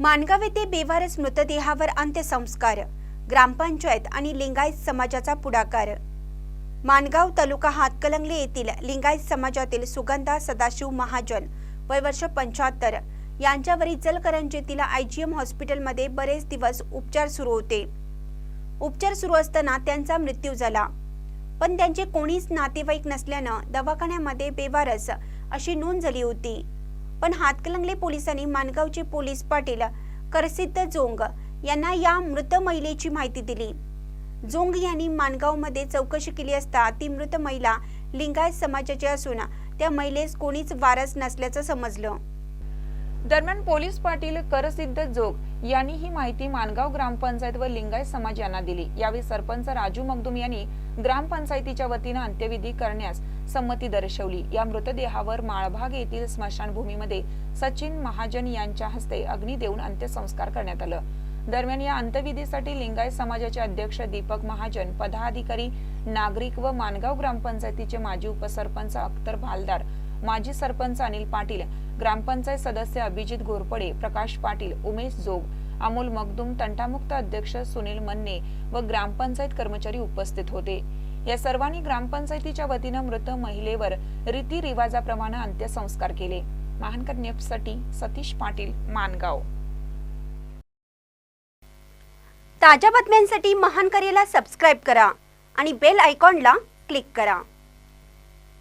माणगाव येथे बेवारस मृतदेहावर अंत्यसंस्कार ग्रामपंचायत आणि लिंगायत समाजाचा पुढाकार. माणगाव तालुका हातकलंगले येथील लिंगायत समाजातील सुगंधा सदाशिव महाजन वय वर्ष पंच्याहत्तर. यांच्यावर इचलकरंजीतील एम हॉस्पिटलमध्ये बरेच दिवस उपचार सुरू होते. उपचार सुरू असताना त्यांचा मृत्यू झाला. पण त्यांचे कोणीच नातेवाईक नसल्यानं दवाखान्यामध्ये बेवारस अशी नोंद झाली होती. पण हातकलंगले पोलिसांनी माणगावचे पोलीस पाटील करसिद्ध जोंग यांना या मृत महिलेची माहिती दिली. जोंग यांनी माणगावमध्ये चौकशी केली असता ती मृत महिला लिंगायत समाजाची असून त्या महिलेस कोणीच वारस नसल्याचं समजलं. दरम्यान पोलीस पाटील करसिद्ध जोग यांनी ही माहिती मानगाव ग्रामपंचायत व लिंगायत समाज यांना दिली. यावेळी सरपंच राजू मगदुम यांनी ग्रामपंचायतीच्या वतीनं अंत्यविधी करण्यास संमती दर्शवली. या मृतदेहावर माळभाग येथील स्मशानभूमीमध्ये सचिन महाजन यांच्या हस्ते अग्नी देऊन अंत्यसंस्कार करण्यात आलं. दरम्यान या अंत्यविधीसाठी लिंगायत समाजाचे अध्यक्ष दीपक महाजन पदाधिकारी नागरिक व मानगाव ग्रामपंचायतीचे माजी उपसरपंच अख्तर भालदार माजी सरपंच अनिल पाटील ग्रामपंचायत सदस्य अभिजित घोरपडे प्रकाश पाटील उमेश जोग अमोल मगदुम तंटामुक्त अध्यक्ष सुनील मन्ने व ग्रामपंचायत कर्मचारी उपस्थित होते. या सर्वांनी ग्रामपंचायतीच्या वतीनं मृत महिलेवर रीतिरिवाजाप्रमाणे अंत्यसंस्कार केले. महानकर नेपसाठी सतीश पाटील मानगाव. ताज्या बातम्यांसाठी महान करेला सबस्क्राईब करा आणि बेल आयकॉनला क्लिक करा.